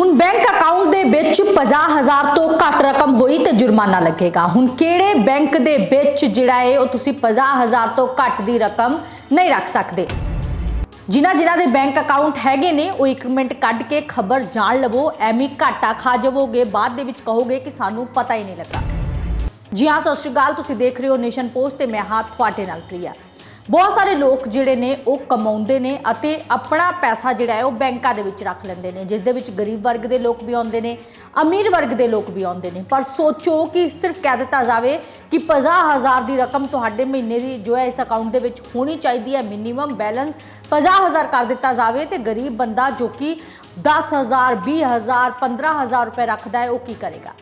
ਹੁਣ bank account ਦੇ ਵਿੱਚ 50000 ਤੋਂ ਘੱਟ ਰਕਮ ਹੋਈ ਤੇ ਜੁਰਮਾਨਾ ਲੱਗੇਗਾ। ਹੁਣ ਕਿਹੜੇ ਬੈਂਕ ਦੇ ਵਿੱਚ ਜਿਹੜਾ ਹੈ ਉਹ ਤੁਸੀਂ 50000 ਤੋਂ ਘੱਟ ਦੀ ਰਕਮ ਨਹੀਂ ਰੱਖ ਸਕਦੇ? ਜਿਨ੍ਹਾਂ ਜਿਨ੍ਹਾਂ ਦੇ ਬੈਂਕ ਅਕਾਊਂਟ ਹੈਗੇ ਨੇ, ਉਹ ਇੱਕ ਮਿੰਟ ਕੱਢ ਕੇ ਖਬਰ ਜਾਣ ਲਵੋ। ਐਵੇਂ ਘਾਟਾ ਖਾ ਜਾਵੋਗੇ, ਬਾਅਦ ਦੇ ਵਿੱਚ ਕਹੋਗੇ ਕਿ ਸਾਨੂੰ ਪਤਾ ਹੀ ਨਹੀਂ ਲੱਗਾ। ਜੀ ਹਾਂ, ਸਤਿ ਸ਼੍ਰੀ ਅਕਾਲ। ਤੁਸੀਂ ਦੇਖ ਰਹੇ ਹੋ ਨੇਸ਼ਨ ਪੋਸਟ ਤੇ ਮੈਂ ਹਾਂ ਤੁਹਾਡੇ ਨਾਲ ਪ੍ਰਿਆ। ਬਹੁਤ ਸਾਰੇ ਲੋਕ ਜਿਹੜੇ ਨੇ ਉਹ ਕਮਾਉਂਦੇ ਨੇ ਅਤੇ ਆਪਣਾ ਪੈਸਾ ਜਿਹੜਾ ਹੈ ਉਹ ਬੈਂਕਾਂ ਦੇ ਵਿੱਚ ਰੱਖ ਲੈਂਦੇ ਨੇ ਜਿਸ ਦੇ ਵਿੱਚ ਗਰੀਬ ਵਰਗ ਦੇ ਲੋਕ ਵੀ ਆਉਂਦੇ ਨੇ, ਅਮੀਰ ਵਰਗ ਦੇ ਲੋਕ ਵੀ ਆਉਂਦੇ ਨੇ। ਪਰ ਸੋਚੋ ਕਿ ਸਿਰਫ ਕਹਿ ਦਿੱਤਾ ਜਾਵੇ ਕਿ 50000 ਦੀ ਰਕਮ ਤੁਹਾਡੇ ਮਹੀਨੇ ਦੀ ਜੋ ਹੈ ਇਸ ਅਕਾਊਂਟ ਦੇ ਵਿੱਚ ਹੋਣੀ ਚਾਹੀਦੀ ਹੈ ਮਿਨੀਮਮ ਬੈਲੈਂਸ 50000 ਕਰ ਦਿੱਤਾ ਜਾਵੇ ਤੇ ਗਰੀਬ ਬੰਦਾ ਜੋ ਕਿ 10000 20000 15000 ਰੁਪਏ ਰੱਖਦਾ ਹੈ, ਉਹ ਕੀ ਕਰੇਗਾ?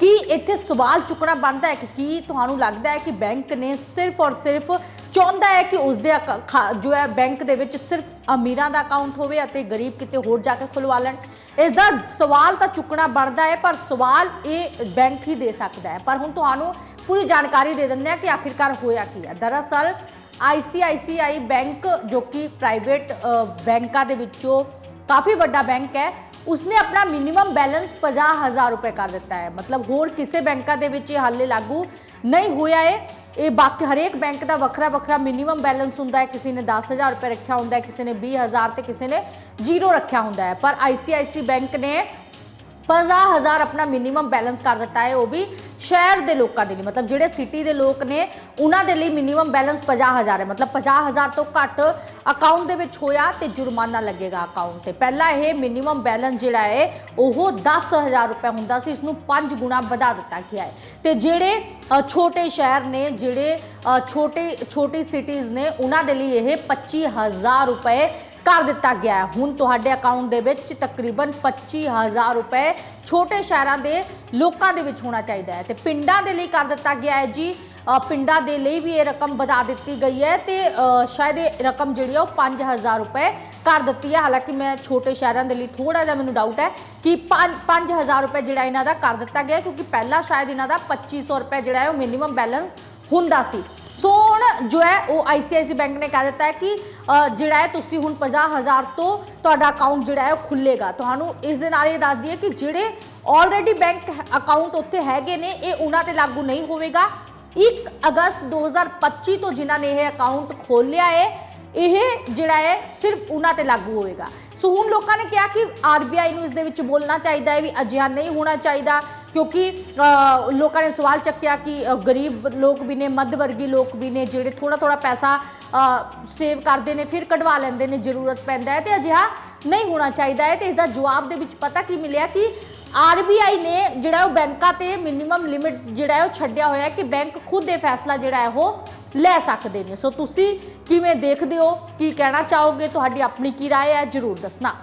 ਕੀ ਇੱਥੇ ਸਵਾਲ ਚੁੱਕਣਾ ਬਣਦਾ ਹੈ ਕਿ ਕੀ ਤੁਹਾਨੂੰ ਲੱਗਦਾ ਹੈ ਕਿ ਬੈਂਕ ਨੇ ਸਿਰਫ ਔਰ ਸਿਰਫ ਚਾਹੁੰਦਾ ਹੈ ਕਿ ਉਸ ਦੇ ਅਕਾ- ਖਾ- ਜੋ ਹੈ ਬੈਂਕ ਦੇ ਵਿੱਚ ਸਿਰਫ ਅਮੀਰਾਂ ਦਾ ਅਕਾਊਂਟ ਹੋਵੇ ਅਤੇ ਗਰੀਬ ਕਿਤੇ ਹੋਰ ਜਾ ਕੇ ਖੁਲਵਾ ਲੈਣ। ਇਸ ਦਾ ਸਵਾਲ ਤਾਂ ਚੁੱਕਣਾ ਬਣਦਾ ਹੈ, ਪਰ ਸਵਾਲ ਇਹ ਬੈਂਕ ਹੀ ਦੇ ਸਕਦਾ ਹੈ। ਪਰ ਹੁਣ ਤੁਹਾਨੂੰ ਪੂਰੀ ਜਾਣਕਾਰੀ ਦੇ ਦਿੰਦੇ ਹਾਂ ਕਿ ਆਖਿਰਕਾਰ ਹੋਇਆ ਕੀ ਹੈ। ਦਰਅਸਲ ICICI ਬੈਂਕ ਜੋ ਕਿ ਪ੍ਰਾਈਵੇਟ ਬੈਂਕਾਂ ਦੇ ਵਿੱਚੋਂ ਕਾਫੀ ਵੱਡਾ ਬੈਂਕ ਹੈ ਉਸਨੇ ਆਪਣਾ ਮਿਨੀਮਮ ਬੈਲੈਂਸ 50000 ਰੁਪਏ ਕਰ ਦਿੱਤਾ ਹੈ। ਮਤਲਬ ਹੋਰ ਕਿਸੇ ਬੈਂਕਾਂ ਦੇ ਵਿੱਚ ਇਹ ਹਾਲੇ ਲਾਗੂ ਨਹੀਂ ਹੋਇਆ ਹੈ। ਇਹ ਬਾਕੀ ਹਰੇਕ ਬੈਂਕ ਦਾ ਵੱਖਰਾ ਵੱਖਰਾ ਮਿਨੀਮਮ ਬੈਲੈਂਸ ਹੁੰਦਾ ਹੈ। ਕਿਸੇ ਨੇ 10000 ਰੁਪਏ ਰੱਖਿਆ ਹੁੰਦਾ ਹੈ, ਕਿਸੇ ਨੇ 20000 ਤੇ ਕਿਸੇ ਨੇ ਜ਼ੀਰੋ ਰੱਖਿਆ ਹੁੰਦਾ ਹੈ। ਪਰ ICICI ਬੈਂਕ ਨੇ 50000 ਆਪਣਾ ਮਿਨੀਮਮ ਬੈਲੈਂਸ ਕਰ ਦਿੱਤਾ ਹੈ ਉਹ ਵੀ ਸ਼ਹਿਰ ਦੇ ਲੋਕਾਂ ਦੇ ਲਈ। ਮਤਲਬ ਜਿਹੜੇ ਸਿਟੀ ਦੇ ਲੋਕ ਨੇ ਉਹਨਾਂ ਦੇ ਲਈ ਮਿਨੀਮਮ ਬੈਲੈਂਸ 50000 ਹੈ। ਮਤਲਬ 50000 ਤੋਂ ਘੱਟ ਅਕਾਊਂਟ ਦੇ ਵਿੱਚ ਹੋਇਆ ਤੇ ਜੁਰਮਾਨਾ ਲੱਗੇਗਾ ਅਕਾਊਂਟ ਤੇ। ਪਹਿਲਾਂ ਇਹ ਮਿਨੀਮਮ ਬੈਲੈਂਸ ਜਿਹੜਾ ਹੈ ਉਹ 10000 ਰੁਪਏ ਹੁੰਦਾ ਸੀ ਇਸ ਨੂੰ 5 ਗੁਣਾ ਵਧਾ ਦਿੱਤਾ ਗਿਆ ਹੈ। ਤੇ ਜਿਹੜੇ ਛੋਟੇ ਸ਼ਹਿਰ ਨੇ ਜਿਹੜੇ ਅ, ਛੋਟੇ ਛੋਟੀ ਸਿਟੀਜ਼ ਨੇ ਉਹਨਾਂ ਦੇ ਲਈ ਇਹ 25000 ਰੁਪਏ ਕਰ ਦਿੱਤਾ ਗਿਆ ਹੈ। ਹੁਣ ਤੁਹਾਡੇ ਅਕਾਊਂਟ ਦੇ ਵਿੱਚ ਤਕਰੀਬਨ 25000 ਰੁਪਏ ਛੋਟੇ ਸ਼ਹਿਰਾਂ ਦੇ ਲੋਕਾਂ ਦੇ ਵਿੱਚ ਹੋਣਾ ਚਾਹੀਦਾ ਹੈ। ਤੇ ਪਿੰਡਾਂ ਦੇ ਲਈ ਕਰ ਦਿੱਤਾ ਗਿਆ ਹੈ ਜੀ। ਪਿੰਡਾਂ ਦੇ ਲਈ ਵੀ ਇਹ ਰਕਮ ਵਧਾ ਦਿੱਤੀ ਗਈ ਹੈ ਤੇ ਸ਼ਾਇਦ ਇਹ ਰਕਮ ਜਿਹੜੀ ਹੈ ਉਹ 5000 ਰੁਪਏ ਕਰ ਦਿੱਤੀ ਹੈ। ਹਾਲਾਂਕਿ ਮੈਂ ਛੋਟੇ ਸ਼ਹਿਰਾਂ ਦੇ ਲਈ ਥੋੜਾ ਜਿਹਾ ਮੈਨੂੰ ਡਾਊਟ ਹੈ ਕਿ 5000 ਰੁਪਏ ਜਿਹੜਾ ਇਹਨਾਂ ਦਾ ਕਰ ਦਿੱਤਾ ਗਿਆ ਕਿਉਂਕਿ ਪਹਿਲਾਂ ਸ਼ਾਇਦ ਇਹਨਾਂ ਦਾ 2500 ਰੁਪਏ ਜਿਹੜਾ ਹੈ ਉਹ ਮਿਨੀਮਮ ਬੈਲੈਂਸ ਹੁੰਦਾ ਸੀ। ਹੁਣ ਜੋ ਹੈ ਉਹ ICICI ਬੈਂਕ ਨੇ ਕਹਿ ਦਿੱਤਾ ਹੈ ਕਿ ਜਿਹੜਾ ਹੈ ਤੁਸੀਂ ਹੁਣ 50000 ਤੋਂ ਤੁਹਾਡਾ ਅਕਾਊਂਟ ਜਿਹੜਾ ਹੈ ਉਹ ਖੁੱਲੇਗਾ ਤੁਹਾਨੂੰ ਇਸ ਦੇ ਨਾਲ ਇਹ ਦੱਸ ਦਈਏ ਕਿ ਜਿਹੜੇ ਆਲਰੇਡੀ ਬੈਂਕ ਅਕਾਊਂਟ ਉੱਥੇ ਹੈਗੇ ਨੇ, ਇਹ ਉਹਨਾਂ ਤੇ ਲਾਗੂ ਨਹੀਂ ਹੋਵੇਗਾ। 1 ਅਗਸਤ 2025 ਤੋਂ ਜਿਨ੍ਹਾਂ ਨੇ ਇਹ ਅਕਾਊਂਟ ਖੋਲਿਆ ਹੈ, ਇਹ ਜਿਹੜਾ ਹੈ ਸਿਰਫ ਉਹਨਾਂ ਤੇ ਲਾਗੂ ਹੋਵੇਗਾ। ਸੋ ਹੁਣ ਲੋਕਾਂ ਨੇ ਕਿਹਾ ਕਿ ਆਰਬੀਆਈ ਨੂੰ ਇਸ ਦੇ ਵਿੱਚ ਬੋਲਣਾ ਚਾਹੀਦਾ ਹੈ ਵੀ ਅਜਿਹਾ ਨਹੀਂ ਹੋਣਾ ਚਾਹੀਦਾ। ਕਿਉਂਕਿ ਅ, ਲੋਕਾਂ ਨੇ ਸਵਾਲ ਚੱਕਿਆ ਕਿ ਅ, ਗਰੀਬ ਲੋਕ ਵੀ ਨੇ ਮੱਧ ਵਰਗੀ ਲੋਕ ਵੀ ਨੇ ਜਿਹੜੇ ਥੋੜਾ ਥੋੜਾ ਪੈਸਾ ਸੇਵ ਕਰਦੇ ਨੇ ਫਿਰ ਕਢਵਾ ਲੈਂਦੇ ਨੇ ਜ਼ਰੂਰਤ ਪੈਂਦਾ ਹੈ ਤੇ ਅਜਿਹਾ ਨਹੀਂ ਹੋਣਾ ਚਾਹੀਦਾ ਹੈ ਤੇ ਇਸ ਦਾ ਜਵਾਬ ਦੇ ਵਿੱਚ ਪਤਾ ਕੀ ਮਿਲਿਆ ਕਿ ਆਰਬੀਆਈ ਨੇ ਜਿਹੜਾ ਉਹ ਬੈਂਕਾਂ ਤੇ ਮਿਨੀਮਮ ਲਿਮਿਟ ਜਿਹੜਾ ਹੈ ਉਹ ਛੱਡਿਆ ਹੋਇਆ ਹੈ ਕਿ ਬੈਂਕ ਖੁਦ ਇਹ ਫੈਸਲਾ ਜਿਹੜਾ ਹੈ ਉਹ ਲੈ ਸਕਦੇ ਨੇ ਸੋ ਤੁਸੀਂ ਕਿਵੇਂ ਦੇਖਦੇ ਹੋ ਕੀ ਕਹਿਣਾ ਚਾਹੋਗੇ ਤੁਹਾਡੀ ਆਪਣੀ ਕੀ رائے ਹੈ ਜਰੂਰ ਦੱਸਣਾ